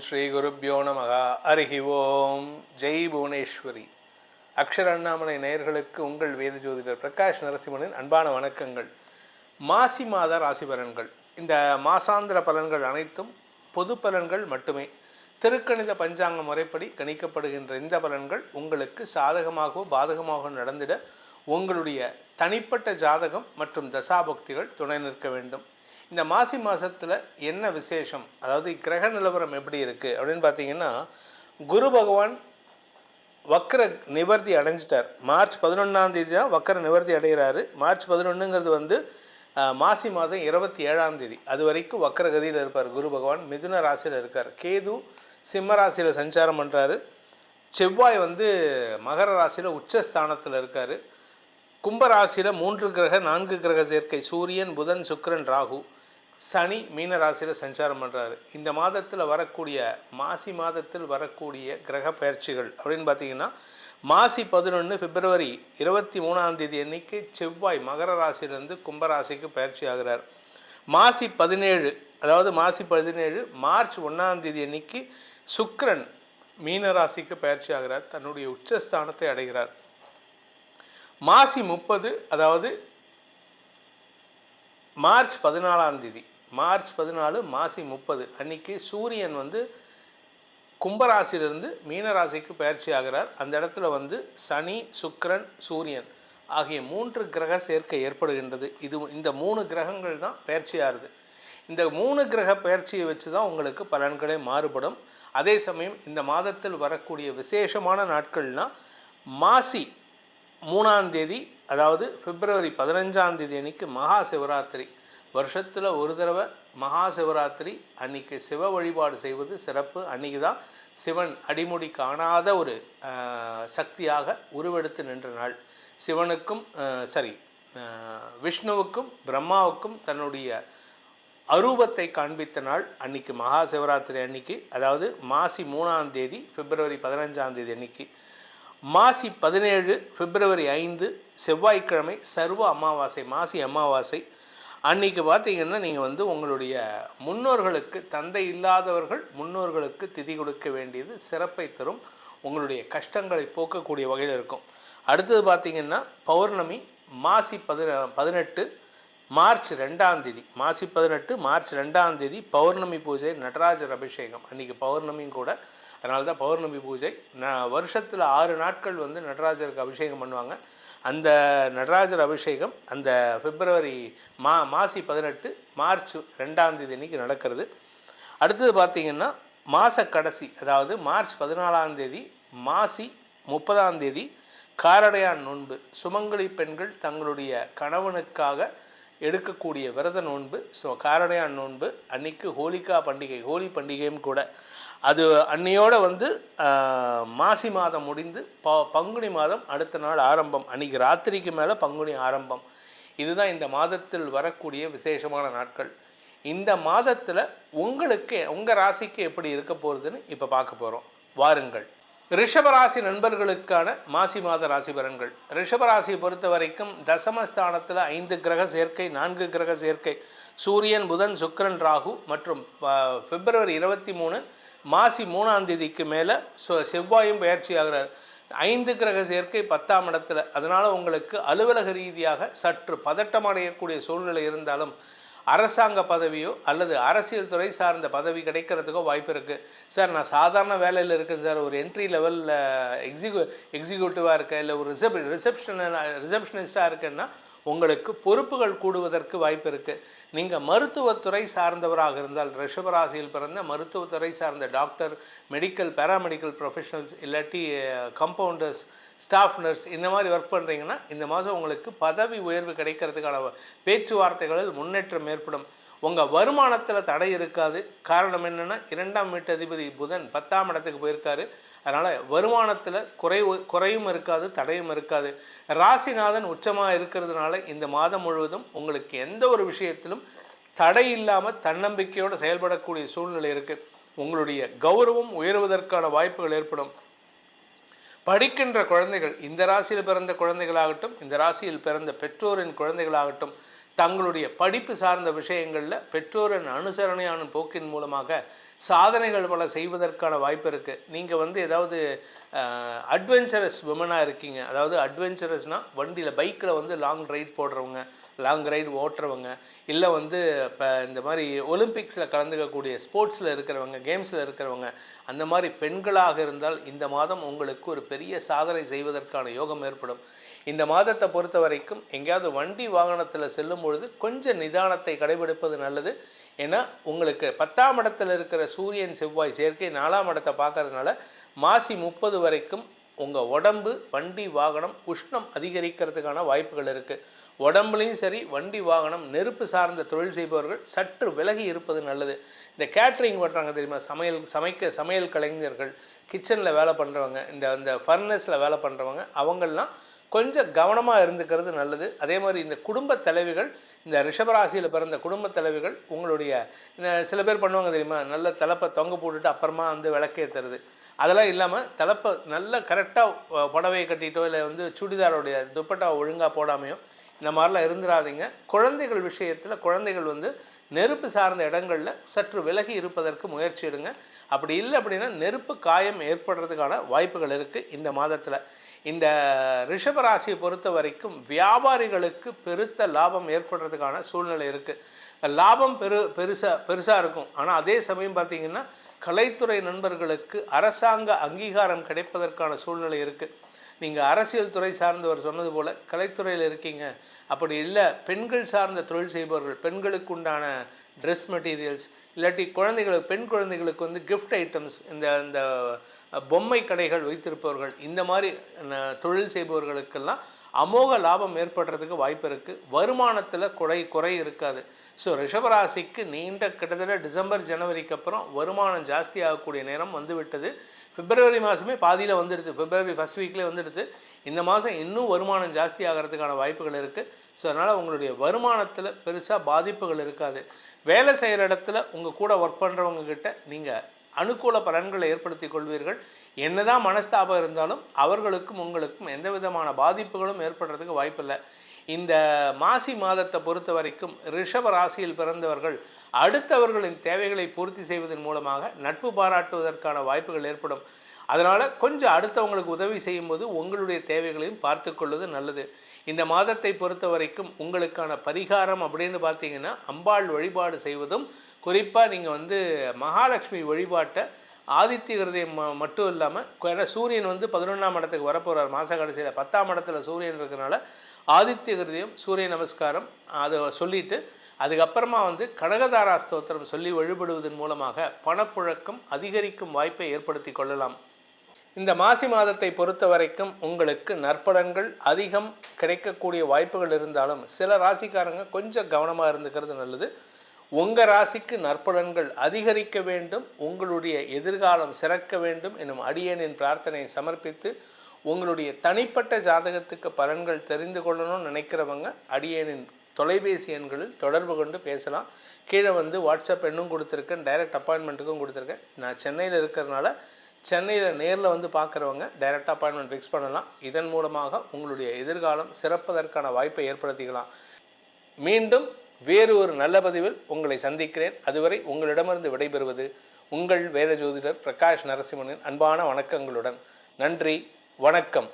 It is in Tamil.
ஸ்ரீ குருப்பியோ நமக. அருகி ஓம். ஜெய் புவனேஸ்வரி. அக்ஷர அண்ணாமலை நேயர்களுக்கு உங்கள் வேத ஜோதிடர் பிரகாஷ் நரசிம்மனின் அன்பான வணக்கங்கள். மாசி மாத ராசி பலன்கள். இந்த மாசாந்திர பலன்கள் அனைத்தும் பொது பலன்கள் மட்டுமே. திருக்கணித பஞ்சாங்க முறைப்படி கணிக்கப்படுகின்ற இந்த பலன்கள் உங்களுக்கு சாதகமாகவோ பாதகமாகவோ நடந்திட உங்களுடைய தனிப்பட்ட ஜாதகம் மற்றும் தசாபக்திகள் துணை நிற்க வேண்டும். இந்த மாசி மாதத்தில் என்ன விசேஷம்? அதாவது கிரக நிலவரம் எப்படி இருக்குது அப்படின்னு பார்த்தீங்கன்னா குரு பகவான் வக்கர நிவர்த்தி அடைஞ்சிட்டார். மார்ச் பதினொன்றாம் தேதி தான் வக்கர நிவர்த்தி அடைகிறாரு. மார்ச் பதினொன்றுங்கிறது வந்து மாசி மாதம் இருபத்தி ஏழாம் தேதி. அது வரைக்கும் வக்கரகதியில் இருப்பார் குரு பகவான். மிதுன ராசியில் இருக்கார். கேது சிம்ம ராசியில் சஞ்சாரம் பண்ணுறாரு செவ்வாய் வந்து மகர ராசியில் உச்சஸ்தானத்தில் இருக்கார். கும்பராசியில் மூன்று கிரக நான்கு கிரக சேர்க்கை. சூரியன் புதன் சுக்கிரன் ராகு. சனி மீன ராசியில் சஞ்சாரம் பண்ணுறாரு இந்த மாதத்தில் வரக்கூடிய மாசி மாதத்தில் வரக்கூடிய கிரக பயிற்சிகள் அப்படின்னு பார்த்தீங்கன்னா மாசி பதினொன்று பிப்ரவரி இருபத்தி மூணாம் தேதி அன்னைக்கு செவ்வாய் மகர ராசியிலிருந்து கும்பராசிக்கு பயிற்சி ஆகிறார். மாசி பதினேழு அதாவது மாசி பதினேழு மார்ச் ஒன்றாம் தேதி அன்னைக்கு சுக்கிரன் மீன ராசிக்கு பயிற்சி ஆகிறார். தன்னுடைய உச்சஸ்தானத்தை அடைகிறார். மாசி முப்பது அதாவது மார்ச் பதினாலாம் தேதி மார்ச் பதினாலு மாசி முப்பது. அன்னைக்கு சூரியன் வந்து கும்பராசியிலிருந்து மீனராசிக்கு பயிற்சி ஆகிறார். அந்த இடத்துல வந்து சனி சுக்கரன் சூரியன் ஆகிய மூன்று கிரக சேர்க்கை ஏற்படுகின்றது. இது இந்த மூணு கிரகங்கள் தான் பயிற்சி ஆகுது இந்த மூணு கிரக பயிற்சியை வச்சு தான் உங்களுக்கு பலன்களே மாறுபடும். அதே சமயம் இந்த மாதத்தில் வரக்கூடிய விசேஷமான நாட்கள்னால் மாசி மூணாம் தேதி அதாவது பிப்ரவரி பதினஞ்சாம் தேதி அன்னைக்கு மகா சிவராத்திரி. வருஷத்தில் ஒரு தடவை மகா சிவராத்திரி அன்னைக்கு சிவ வழிபாடு செய்வது சிறப்பு. அன்னைக்கு தான் சிவன் அடிமுடி காணாத ஒரு சக்தியாக உருவெடுத்து நின்ற நாள். சிவனுக்கும் சரி விஷ்ணுவுக்கும் பிரம்மாவுக்கும் தன்னுடைய அரூபத்தை காண்பித்த நாள் அன்னைக்கு மகா சிவராத்திரி அன்னைக்கு. அதாவது மாசி மூணாம் தேதி பிப்ரவரி பதினஞ்சாம் தேதி அன்னைக்கு. மாசி பதினேழு பிப்ரவரி ஐந்து செவ்வாய்க்கிழமை சர்வ அமாவாசை மாசி அமாவாசை. அன்னைக்கு பார்த்தீங்கன்னா நீங்கள் வந்து உங்களுடைய முன்னோர்களுக்கு தந்தை இல்லாதவர்கள் முன்னோர்களுக்கு திதி கொடுக்க வேண்டியது சிறப்பை தரும் உங்களுடைய கஷ்டங்களை போக்கக்கூடிய வகையில் இருக்கும். அடுத்தது பார்த்தீங்கன்னா பௌர்ணமி மாசி பதின பதினெட்டு மார்ச் ரெண்டாம் தேதி. மாசி பதினெட்டு மார்ச் ரெண்டாம் தேதி பௌர்ணமி பூஜை நடராஜர் அபிஷேகம். அன்றைக்கி பௌர்ணமியும் கூட அதனால தான் பௌர்ணமி பூஜை. ந வருஷத்தில் ஆறு நாட்கள் வந்து நடராஜருக்கு அபிஷேகம் பண்ணுவாங்க. அந்த நடராஜர் அபிஷேகம் அந்த பிப்ரவரி மா மாசி பதினெட்டு மார்ச் ரெண்டாம் தேதி அன்றைக்கி நடக்கிறது. அடுத்தது பார்த்திங்கன்னா மாத கடைசி அதாவது மார்ச் பதினாலாம் தேதி மாசி முப்பதாம் தேதி காரடையான் நோன்பு. சுமங்கலி பெண்கள் தங்களுடைய கணவனுக்காக எடுக்கக்கூடிய விரத நோன்பு ஸோ காரடையான் நோன்பு அன்னைக்கு ஹோலிகா பண்டிகை ஹோலி பண்டிகையும் கூட. அது அன்னையோடு வந்து மாசி மாதம் முடிந்து ப பங்குனி மாதம் அடுத்த நாள் ஆரம்பம். அன்னைக்கு ராத்திரிக்கு மேலே பங்குனி ஆரம்பம். இதுதான் இந்த மாதத்தில் வரக்கூடிய விசேஷமான நாட்கள். இந்த மாதத்தில் உங்களுக்கு உங்கள் ராசிக்கு எப்படி இருக்க போகிறதுன்னு இப்போ பார்க்க போகிறோம் வாருங்கள். ரிஷபராசி நண்பர்களுக்கான மாசி மாத ராசி பலன்கள். ரிஷபராசியை பொறுத்த வரைக்கும் தசமஸ்தானத்தில் ஐந்து கிரக சேர்க்கை நான்கு கிரக சேர்க்கை. சூரியன் புதன் சுக்கிரன் ராகு மற்றும் பிப்ரவரி இருபத்தி மூணு மாசி மூணாம் தேதிக்கு மேலே செவ்வாயும் பயிற்சி ஆகிறார். ஐந்து கிரக சேர்க்கை பத்தாம் இடத்துல. அதனால் உங்களுக்கு அலுவலக ரீதியாக சற்று பதட்டம் அடையக்கூடிய சூழ்நிலை இருந்தாலும் அரசாங்க பதவியோ அல்லது அரசியல் துறை சார்ந்த பதவி கிடைக்கிறதுக்கோ வாய்ப்பு இருக்குது சார் நான் சாதாரண வேலையில் இருக்கேன் சார். ஒரு என்ட்ரி லெவலில் எக்ஸிக்யூ எக்ஸிக்யூட்டிவாக இருக்கேன். இல்லை ஒரு ரிசப் ரிசப்ஷன் ரிசப்ஷனிஸ்ட்டாக இருக்கேன்னா உங்களுக்கு பொறுப்புகள் கூடுவதற்கு வாய்ப்பு இருக்குது நீங்கள் மருத்துவத்துறை சார்ந்தவராக இருந்தால் ரிஷபராசியில் பிறந்த மருத்துவத்துறை சார்ந்த டாக்டர் மெடிக்கல் பேராமெடிக்கல் ப்ரொஃபஷனல்ஸ் இல்லாட்டி கம்பவுண்டர்ஸ் ஸ்டாஃப் நர்ஸ் இந்த மாதிரி ஒர்க் பண்ணுறீங்கன்னா இந்த மாதம் உங்களுக்கு பதவி உயர்வு கிடைக்கிறதுக்கான பேச்சுவார்த்தைகளில் முன்னேற்றம் ஏற்படும். உங்கள் வருமானத்தில் தடை இருக்காது. காரணம் என்னென்னா இரண்டாம் வீட்டு அதிபதி புதன் பத்தாம் இடத்துக்கு போயிருக்காரு. அதனால் வருமானத்தில் குறைவு குறையும் இருக்காது தடையும் இருக்காது. ராசிநாதன் உச்சமாக இருக்கிறதுனால இந்த மாதம் முழுவதும் உங்களுக்கு எந்த ஒரு விஷயத்திலும் தடை இல்லாமல் தன்னம்பிக்கையோடு செயல்படக்கூடிய சூழ்நிலை இருக்குது உங்களுடைய கௌரவம் உயருவதற்கான வாய்ப்புகள் ஏற்படும். படிக்கின்ற குழந்தைகள் இந்த ராசியில் பிறந்த குழந்தைகளாகட்டும் இந்த ராசியில் பிறந்த பெற்றோரின் குழந்தைகளாகட்டும் தங்களுடைய படிப்பு சார்ந்த விஷயங்களில் பெற்றோரின் அனுசரணையான போக்கின் மூலமாக சாதனைகள் பல செய்வதற்கான வாய்ப்பு இருக்குது நீங்கள் வந்து ஏதாவது அட்வென்ச்சரஸ் விமனாக இருக்கீங்க. அதாவது அட்வென்ச்சரஸ்னால் வண்டியில் பைக்கில் வந்து லாங் ரைட் போடுறவங்க லாங் ரைடு ஓட்டுறவங்க இல்லை வந்து இப்போ இந்த மாதிரி ஒலிம்பிக்ஸில் கலந்துக்கக்கூடிய ஸ்போர்ட்ஸில் இருக்கிறவங்க கேம்ஸில் இருக்கிறவங்க அந்த மாதிரி பெண்களாக இருந்தால் இந்த மாதம் உங்களுக்கு ஒரு பெரிய சாதனை செய்வதற்கான யோகம் ஏற்படும். இந்த மாதத்தை பொறுத்த வரைக்கும் எங்கேயாவது வண்டி வாகனத்தில் செல்லும் பொழுது கொஞ்சம் நிதானத்தை கடைபிடிப்பது நல்லது. ஏன்னா உங்களுக்கு பத்தாம் இடத்துல இருக்கிற சூரியன் செவ்வாய் சேர்க்கை நாலாம் இடத்தை பார்க்கறதுனால மாசி முப்பது வரைக்கும் உங்கள் உடம்பு வண்டி வாகனம் உஷ்ணம் அதிகரிக்கிறதுக்கான வாய்ப்புகள் இருக்குது உடம்புலையும் சரி வண்டி வாகனம் நெருப்பு சார்ந்த தொழில் செய்பவர்கள் சற்று விலகி இருப்பது நல்லது. இந்த கேட்ரிங் பண்ணுறாங்க தெரியுமா? சமையல் சமைக்க சமையல் கலைஞர்கள் கிச்சனில் வேலை பண்ணுறவங்க இந்த இந்த ஃபர்னஸில் வேலை பண்ணுறவங்க அவங்கெல்லாம் கொஞ்சம் கவனமாக இருந்துக்கிறது நல்லது. அதே மாதிரி இந்த குடும்ப தலைவிகள் இந்த ரிஷபராசியில் பிறந்த குடும்ப தலைவிகள் உங்களுடைய இந்த சில பேர் பண்ணுவாங்க தெரியுமா? நல்ல தலைப்பை தொங்க போட்டுட்டு அப்புறமா வந்து விளக்கேற்றுறது அதெல்லாம் இல்லாமல் தலைப்பை நல்ல கரெக்டாக புடவையை கட்டிட்டோ இல்லை வந்து சுடிதாரோடைய துப்பட்டாவை ஒழுங்காக போடாமையோ இந்த மாதிரிலாம் இருந்துடாதீங்க குழந்தைகள் விஷயத்தில் குழந்தைகள் வந்து நெருப்பு சார்ந்த இடங்களில் சற்று விலகி இருப்பதற்கு முயற்சி எடுங்க. அப்படி இல்லை அப்படின்னா நெருப்பு காயம் ஏற்படுறதுக்கான வாய்ப்புகள் இருக்குது இந்த மாதத்தில். இந்த ரிஷபராசியை பொறுத்த வரைக்கும் வியாபாரிகளுக்கு பெருத்த லாபம் ஏற்படுறதுக்கான சூழ்நிலை இருக்குது லாபம் பெரு பெருசாக பெருசாக இருக்கும். ஆனால் அதே சமயம் பார்த்திங்கன்னா கலைத்துறை நண்பர்களுக்கு அரசாங்க அங்கீகாரம் கிடைப்பதற்கான சூழ்நிலை இருக்குது நீங்கள் அரசியல் துறை சார்ந்தவர் சொன்னது போல் கலைத்துறையில் இருக்கீங்க. அப்படி இல்லை பெண்கள் சார்ந்த தொழில் செய்பவர்கள் பெண்களுக்கு உண்டான ட்ரெஸ் மெட்டீரியல்ஸ் இல்லாட்டி குழந்தைகளுக்கு பெண் குழந்தைகளுக்கு வந்து கிஃப்ட் ஐட்டம்ஸ் இந்த இந்த பொம்மை கடைகள் வைத்திருப்பவர்கள் இந்த மாதிரி தொழில் செய்பவர்களுக்கெல்லாம் அமோக லாபம் ஏற்படுறதுக்கு வாய்ப்பு இருக்குது வருமானத்தில் குறை குறை இருக்காது. ஸோ ரிஷபராசிக்கு நீண்ட கிட்டத்தட்ட டிசம்பர் ஜனவரிக்கு அப்புறம் வருமானம் ஜாஸ்தி ஆகக்கூடிய நேரம் வந்துவிட்டது. பிப்ரவரி மாதமே பாதியில் வந்துடுது. பிப்ரவரி ஃபஸ்ட் வீக்லேயே வந்துடுது. இந்த மாதம் இன்னும் வருமானம் ஜாஸ்தி ஆகிறதுக்கான வாய்ப்புகள் இருக்குது ஸோ அதனால் உங்களுடைய வருமானத்தில் பெருசாக பாதிப்புகள் இருக்காது. வேலை செய்கிற இடத்துல உங்கள் கூட ஒர்க் பண்ணுறவங்கக்கிட்ட நீங்கள் அனுகூல பலன்களை ஏற்படுத்தி கொள்வீர்கள். என்னதான் மனஸ்தாபம் இருந்தாலும் அவர்களுக்கும் உங்களுக்கும் எந்த விதமான பாதிப்புகளும் ஏற்படுறதுக்கு வாய்ப்பில்லை. இந்த மாசி மாதத்தை பொறுத்த வரைக்கும் ரிஷப ராசியில் பிறந்தவர்கள் அடுத்தவர்களின் தேவைகளை பூர்த்தி செய்வதன் மூலமாக நட்பு பாராட்டுவதற்கான வாய்ப்புகள் ஏற்படும். அதனால் கொஞ்சம் அடுத்தவங்களுக்கு உதவி செய்யும்போது உங்களுடைய தேவைகளையும் பார்த்து கொள்வது நல்லது. இந்த மாதத்தை பொறுத்த வரைக்கும் உங்களுக்கான பரிகாரம் அப்படின்னு பார்த்தீங்கன்னா அம்பாள் வழிபாடு செய்வதும் குறிப்பாக நீங்கள் வந்து மகாலட்சுமி வழிபாட்டை ஆதித்ய ம மட்டும் இல்லாமல் ஏன்னா சூரியன் வந்து பதினொன்றாம் இடத்துக்கு வரப்போகிறார் மாத கடைசியில் பத்தாம் இடத்துல சூரியன் இருக்கிறனால ஆதித்ய ஹிருதயம் சூரிய நமஸ்காரம் அதை சொல்லிவிட்டு அதுக்கப்புறமா வந்து கனகதாரா ஸ்தோத்திரம் சொல்லி வழிபடுவதன் மூலமாக பணப்புழக்கம் அதிகரிக்கும் வாய்ப்பை ஏற்படுத்தி கொள்ளலாம். இந்த மாசி மாதத்தை பொறுத்த வரைக்கும் உங்களுக்கு நற்பலன்கள் அதிகம் கிடைக்கக்கூடிய வாய்ப்புகள் இருந்தாலும் சில ராசிக்காரங்க கொஞ்சம் கவனமாக இருந்துக்கிறது நல்லது. உங்கள் ராசிக்கு நற்பலன்கள் அதிகரிக்க வேண்டும் உங்களுடைய எதிர்காலம் சிறக்க வேண்டும் எனும் அடியனின் பிரார்த்தனையை சமர்ப்பித்து உங்களுடைய தனிப்பட்ட ஜாதகத்துக்கு பலன்கள் தெரிந்து கொள்ளணும்னு நினைக்கிறவங்க அடியனின் தொலைபேசி எண்களில் தொடர்பு கொண்டு பேசலாம். கீழே வந்து வாட்ஸ்அப் எண்ணும் கொடுத்துருக்கேன். டைரக்ட் அப்பாயின்மெண்ட்டுக்கும் கொடுத்துருக்கேன். நான் சென்னையில் இருக்கிறதுனால சென்னையில் நேரில் வந்து பார்க்குறவங்க டைரக்ட் அப்பாயின்மெண்ட் ஃபிக்ஸ் பண்ணலாம். இதன் மூலமாக உங்களுடைய எதிர்காலம் சிறப்பதற்கான வாய்ப்பை ஏற்படுத்திக்கலாம். மீண்டும் வேறு ஒரு நல்ல பதிவில் உங்களை சந்திக்கிறேன். அதுவரை உங்களிடமிருந்து விடைபெறுவது உங்கள் வேத ஜோதிடர் பிரகாஷ் நரசிம்மனின் அன்பான வணக்கங்களுடன். நன்றி. வணக்கம்.